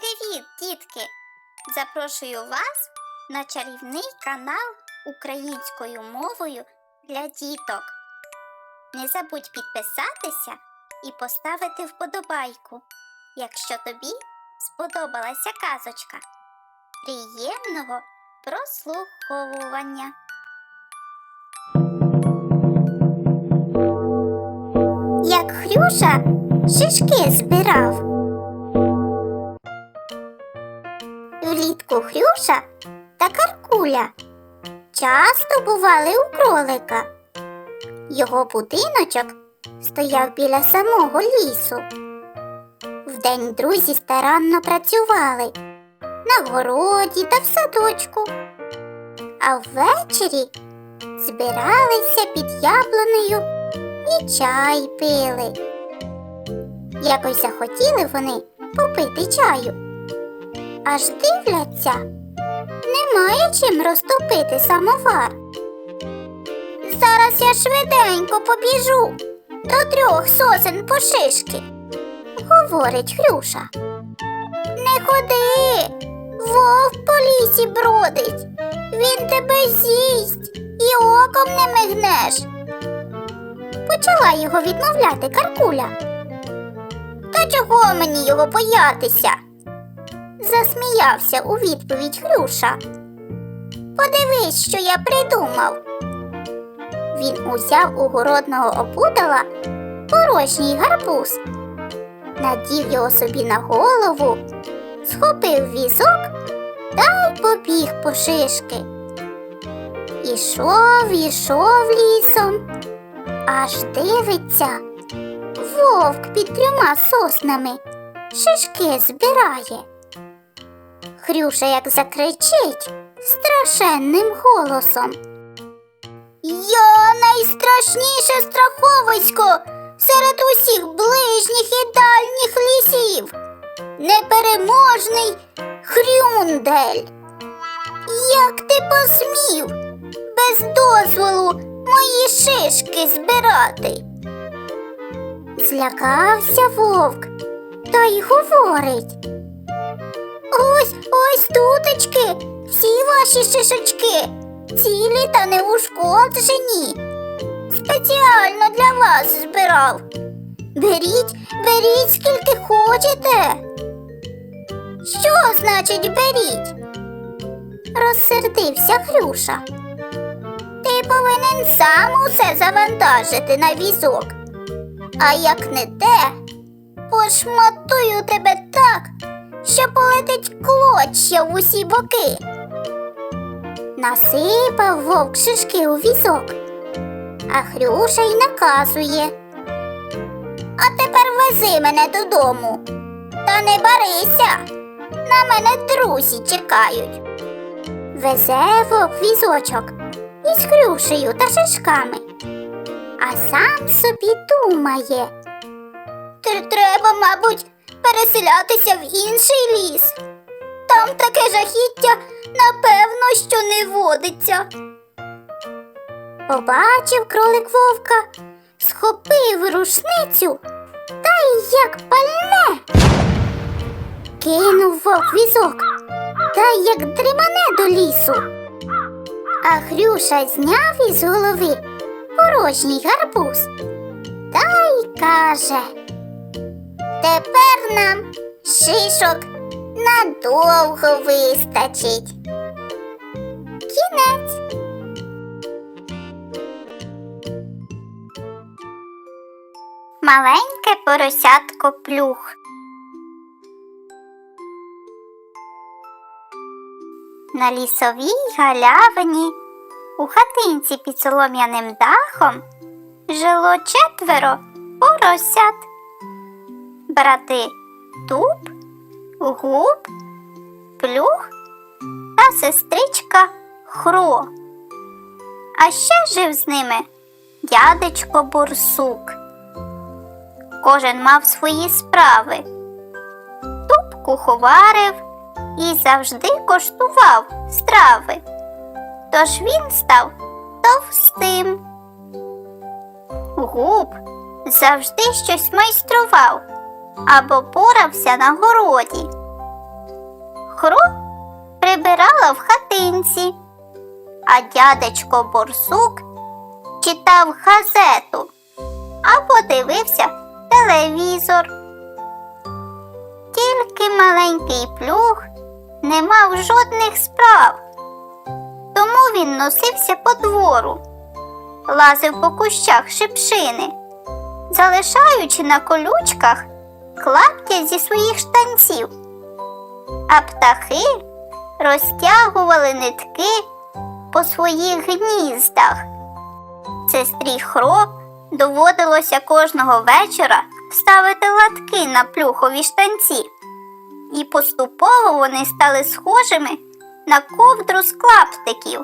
Привіт, дітки! Запрошую вас на чарівний канал українською мовою для діток. Не забудь підписатися і поставити вподобайку, якщо тобі сподобалася казочка. Приємного прослуховування! Як Хрюша шишки збирав. Хрюша та Каркуля часто бували у кролика. Його будиночок стояв біля самого лісу. Вдень друзі старанно працювали на городі та в садочку, а ввечері збиралися під яблунею і чай пили. Якось захотіли вони попити чаю аж дивляться, немає чим розтопити самовар. Зараз я швиденько побіжу до трьох сосен по шишки, говорить Хрюша. Не ходи, вовк по лісі бродить, він тебе з'їсть і оком не мигнеш. Почала його відмовляти Каркуля. Та чого мені його боятися? Засміявся у відповідь Хрюша. Подивись, що я придумав. Він узяв у городного опудала порожній гарбуз, надів його собі на голову, схопив візок та й побіг по шишки. Ішов, ішов лісом, аж дивиться, вовк під трьома соснами шишки збирає. Хрюша як закричить страшенним голосом. Я найстрашніше страховисько серед усіх ближніх і дальніх лісів. Непереможний Хрюндель. Як ти посмів без дозволу мої шишки збирати? Злякався вовк та й говорить. Ось ось туточки, всі ваші шишечки, цілі та неушкоджені. Спеціально для вас збирав. Беріть, беріть, скільки хочете. Що значить беріть? Розсердився Хрюша. Ти повинен сам усе завантажити на візок. А як не те, пошматую тебе так що полетить клочя в усі боки. Насипав вовк шишки у візок, а Хрюша й наказує. А тепер вези мене додому. Та не барися. На мене друзі чекають. Везе вовк візочок із Хрюшею та шишками, а сам собі думає. Треба, мабуть, переселятися в інший ліс. Там таке жахіття, напевно, що не водиться. Побачив кролик вовка, схопив рушницю та й як пальне. Кинув вовк візок та як дримане до лісу. А Хрюша зняв із голови порожній гарбуз та й каже. Тепер нам шишок надовго вистачить. Кінець. Маленьке поросятко плюх. На лісовій галявині у хатинці під солом'яним дахом жило четверо поросят брати Туб, Губ, Плюх та сестричка Хро. А ще жив з ними дядечко Бурсук. Кожен мав свої справи. Туб куховарив і завжди коштував страви. Тож він став товстим. Губ завжди щось майстрував або порався на городі. Хро прибирала в хатинці, а дядечко Борсук читав газету або дивився телевізор. Тільки маленький плюх не мав жодних справ, тому він носився по двору, лазив по кущах шипшини, залишаючи на колючках клаптя зі своїх штанців, а птахи розтягували нитки по своїх гніздах. Сестрі Хро доводилося кожного вечора ставити латки на плюхові штанці, і поступово вони стали схожими на ковдру з клаптиків.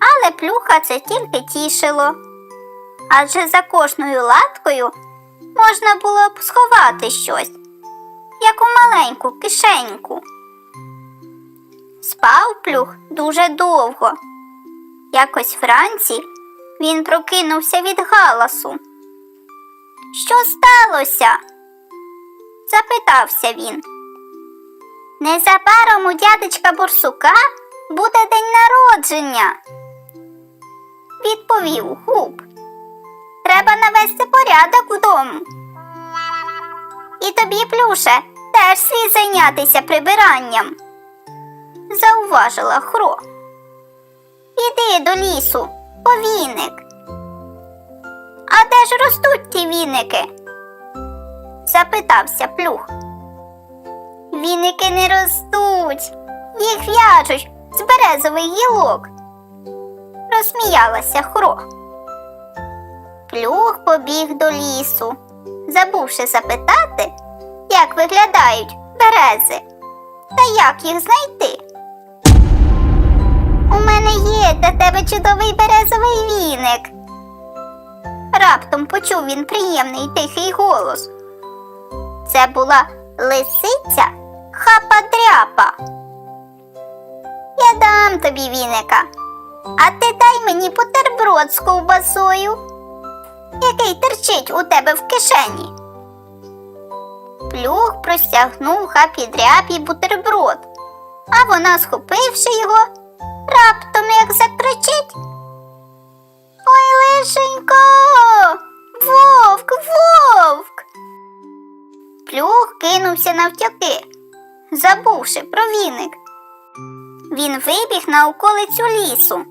Але плюха це тільки тішило, адже за кожною латкою можна було б сховати щось, як у маленьку кишеньку. Спав плюх дуже довго. Якось вранці він прокинувся від галасу. Що сталося? запитався він. Незабаром у дядечка Борсука буде день народження, відповів губ. Треба навести порядок вдома. І тобі, плюше, теж слід зайнятися прибиранням, зауважила Хро. Іди до лісу, по віник. А де ж ростуть ті віники? запитався плюх. Віники не ростуть, їх в'яжуть з березових гілок. Розсміялася Хро. Плюх побіг до лісу, забувши запитати, як виглядають берези та як їх знайти. У мене є для тебе чудовий березовий віник. Раптом почув він приємний тихий голос. Це була лисиця хапа-дряпа. Я дам тобі віника, а ти дай мені бутерброд з ковбасою, який терчить у тебе в кишені. Плюх простягнув хапі-дряпі бутерброд, а вона, схопивши його, раптом як закричить. Ой, лишенько, вовк, вовк. Плюх кинувся навтяки, забувши про віник. Він вибіг на околицю лісу,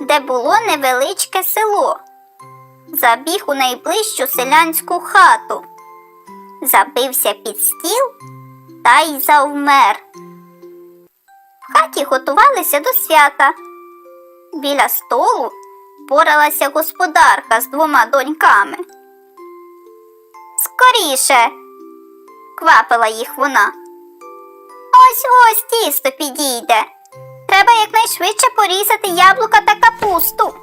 де було невеличке село. Забіг у найближчу селянську хату, забився під стіл та й завмер. В хаті готувалися до свята. Біля столу поралася господарка з двома доньками. Скоріше, квапила їх вона. Ось ось тісто підійде. Треба якнайшвидше порізати яблука та капусту.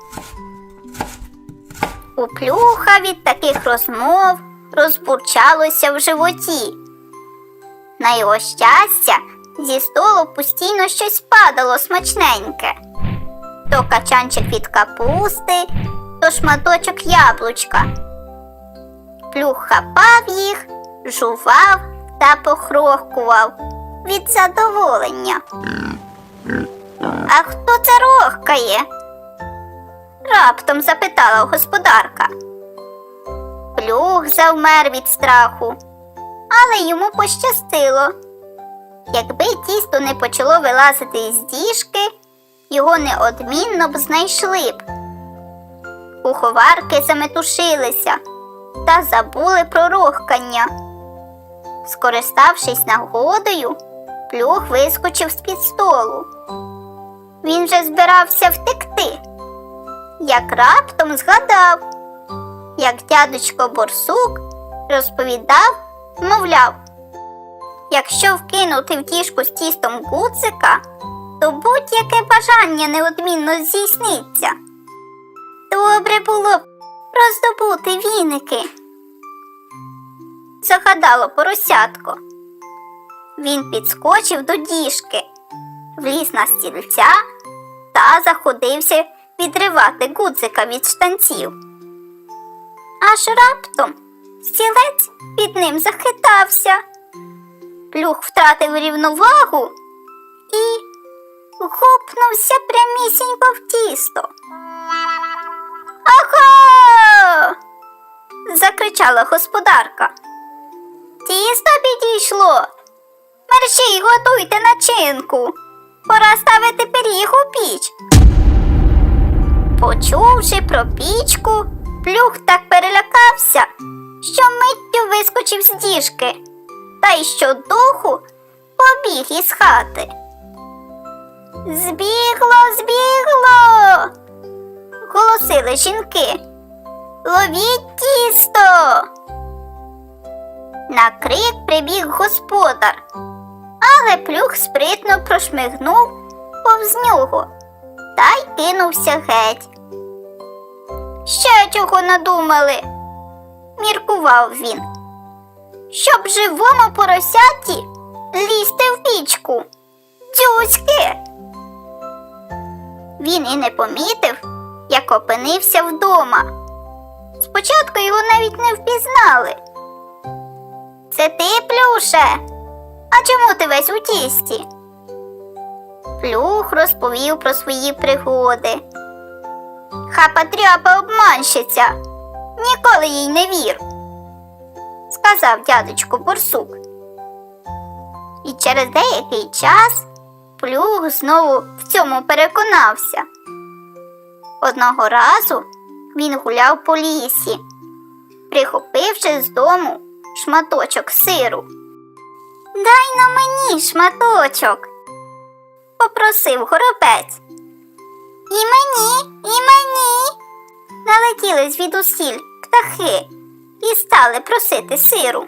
У плюха від таких розмов розбурчалося в животі. На його щастя, зі столу постійно щось падало смачненьке. То качанчик від капусти, то шматочок яблучка. Плюх хапав їх, жував та похрохкував від задоволення. А хто це рохкає? Раптом запитала господарка. Плюх завмер від страху, але йому пощастило. Якби тісто не почало вилазити із діжки, його неодмінно б знайшли б. Куховарки заметушилися та забули про рохкання. Скориставшись нагодою, плюх вискочив з-під столу. Він же збирався втекти, як раптом згадав, як дядечко Борсук розповідав, мовляв, якщо вкинути в діжку з тістом гудзика, то будь-яке бажання неодмінно здійсниться. Добре було б роздобути віники. Загадало поросятко. Він підскочив до діжки, вліз на стільця та заходився відривати гудзика від штанців. Аж раптом стілець під ним захитався. Плюх втратив рівновагу і гупнувся прямісінько в тісто. Ага. закричала господарка. Тісто підійшло. Мерщій готуйте начинку. Пора ставити пиріг у піч. Почувши про пічку, плюх так перелякався, що миттю вискочив з діжки, та й щодуху побіг із хати. Збігло, збігло. голосили жінки. Ловіть тісто. На крик прибіг господар, але плюх спритно прошмигнув повз нього та й кинувся геть. Ще чого надумали, міркував він. Щоб живому поросяті лізти в пічку. Дзюськи. Він і не помітив, як опинився вдома. Спочатку його навіть не впізнали. Це ти, Плюше? А чому ти весь у тісті? Плюх розповів про свої пригоди. Хапа тряпа обманщиця. Ніколи їй не вір, сказав дядечко Борсук. І через деякий час плюх знову в цьому переконався. Одного разу він гуляв по лісі, прихопивши з дому шматочок сиру. Дай на мені шматочок, попросив горобець. І мені, і мені. Налетіли звідусіль птахи і стали просити сиру.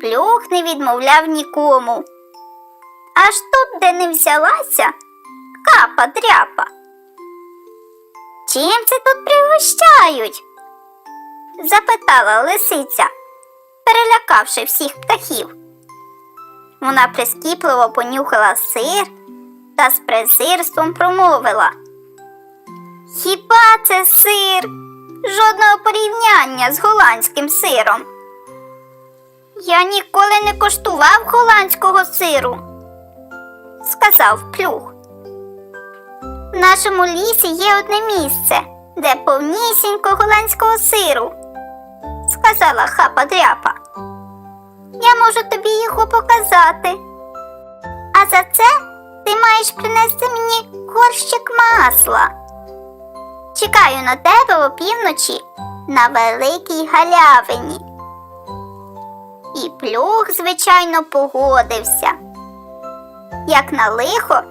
Плюх не відмовляв нікому. Аж тут, де не взялася, капа дряпа. Чим це тут пригощають? запитала лисиця, перелякавши всіх птахів. Вона прискіпливо понюхала сир та з презирством промовила. Хіба це сир? Жодного порівняння з голландським сиром. Я ніколи не коштував голландського сиру, сказав плюх. В нашому лісі є одне місце, де повнісінько голландського сиру, сказала хапа дряпа. Я можу тобі його показати. А за це ти маєш принести мені горщик масла. Чекаю на тебе опівночі на великій галявині. І плюх, звичайно, погодився. Як на лихо,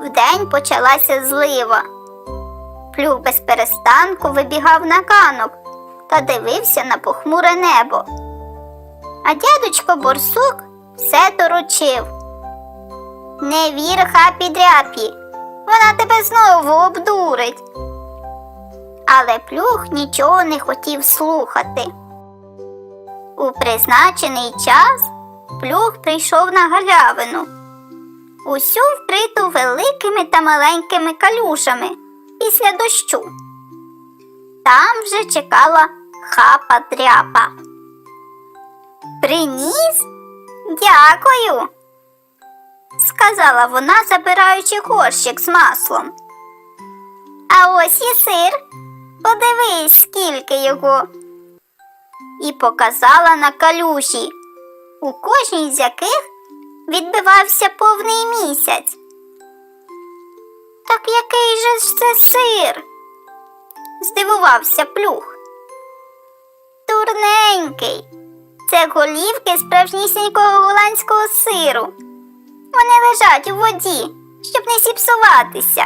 вдень почалася злива. Плюх без перестанку вибігав на ганок та дивився на похмуре небо. А дядечко Борсук все доручив. Не вір хапі дряпі, вона тебе знову обдурить. Але плюх нічого не хотів слухати. У призначений час плюх прийшов на галявину, усю вкриту великими та маленькими калюжами після дощу. Там вже чекала хапа дряпа. Приніс? Дякую, сказала вона, забираючи горщик з маслом. А ось і сир. Подивись, скільки його. І показала на калюжі, у кожній з яких відбивався повний місяць. Так який же ж це сир? здивувався плюх. Турненький. Це голівки справжнісінького голландського сиру. Вони лежать у воді, щоб не зіпсуватися.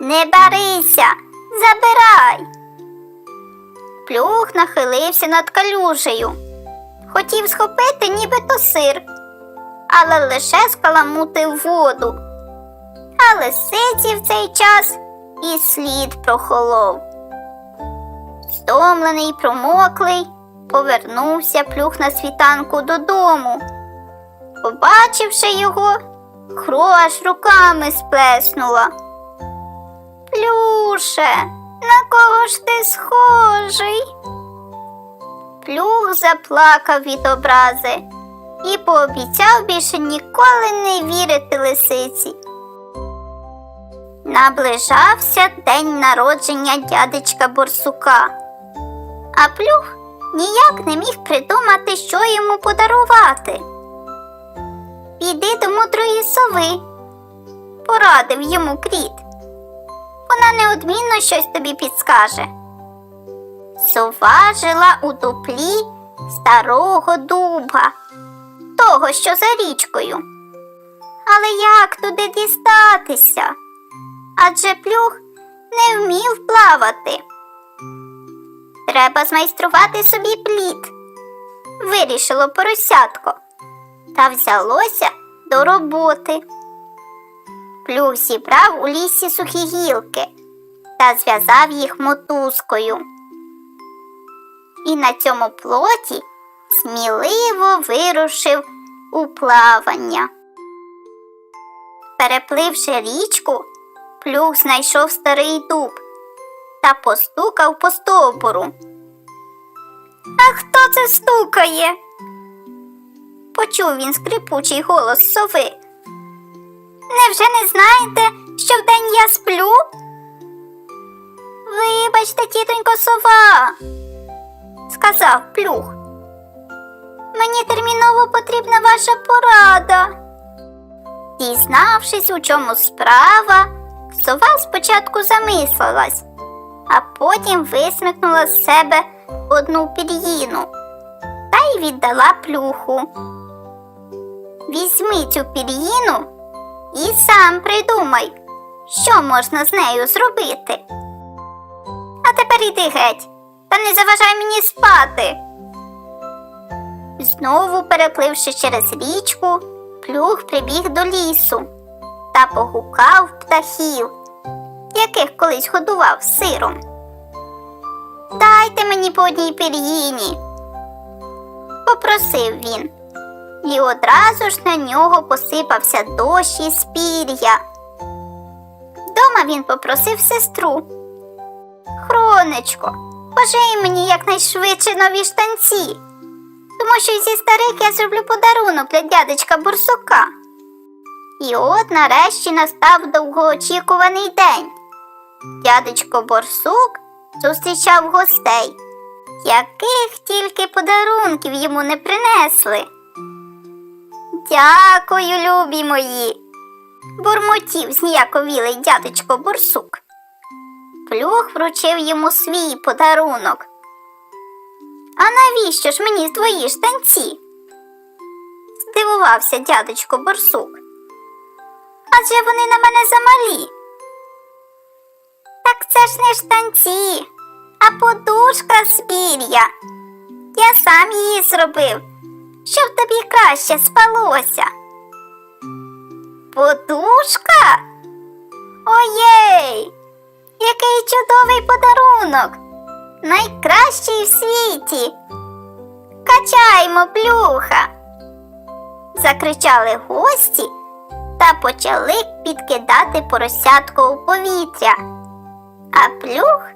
Не барися, забирай. Плюх нахилився над калюжею. Хотів схопити нібито сир, але лише скаламутив воду. А лисиці в цей час і слід прохолов. Стомлений, промоклий, повернувся плюх на світанку додому. Побачивши його, аж руками сплеснула. Плюше, на кого ж ти схожий? Плюх заплакав від образи. і пообіцяв більше ніколи не вірити лисиці. Наближався день народження дядечка Борсука, а плюх ніяк не міг придумати, що йому подарувати. Піди до мудрої сови, порадив йому кріт. Вона неодмінно щось тобі підскаже. Сова жила у дуплі старого дуба, того, що за річкою. Але як туди дістатися? Адже плюх не вмів плавати. Треба змайструвати собі плід, вирішило поросятко, та взялося до роботи. Плюх зібрав у лісі сухі гілки та зв'язав їх мотузкою. І на цьому плоті сміливо вирушив у плавання. Перепливши річку, плюх знайшов старий дуб та постукав по стовбуру. А хто це стукає? Почув він скрипучий голос сови. Невже не знаєте, що вдень я сплю? Вибачте, тітонько сова, сказав плюх. Мені терміново потрібна ваша порада. Дізнавшись, у чому справа, сова спочатку замислилась, а потім висмикнула з себе одну пір'їну та й віддала плюху. Візьми цю пір'їну і сам придумай, що можна з нею зробити. А тепер іди геть, та не заважай мені спати. Знову перепливши через річку, плюх прибіг до лісу та погукав птахів, яких колись годував сиром. Дайте мені по одній пір'їні, попросив він, і одразу ж на нього посипався дощ із пір'я. Вдома він попросив сестру. Хронечко, пожий мені якнайшвидше нові штанці, тому що зі старих я зроблю подарунок для дядечка Бурсука. І от нарешті настав довгоочікуваний день. Дядечко Борсук зустрічав гостей, яких тільки подарунків йому не принесли. Дякую, любі мої, бурмотів зніяковілий дядечко Борсук. Плюх вручив йому свій подарунок. А навіщо ж мені твої штанці? здивувався дядечко Борсук. Адже вони на мене замалі. Так це ж не штанці, а подушка з пір'я. Я сам її зробив, щоб тобі краще спалося. Подушка? Оєй! Який чудовий подарунок! Найкращий в світі. Качаймо, плюха. Закричали гості та почали підкидати поросятко у повітря. А плюх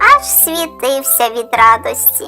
аж світився від радості.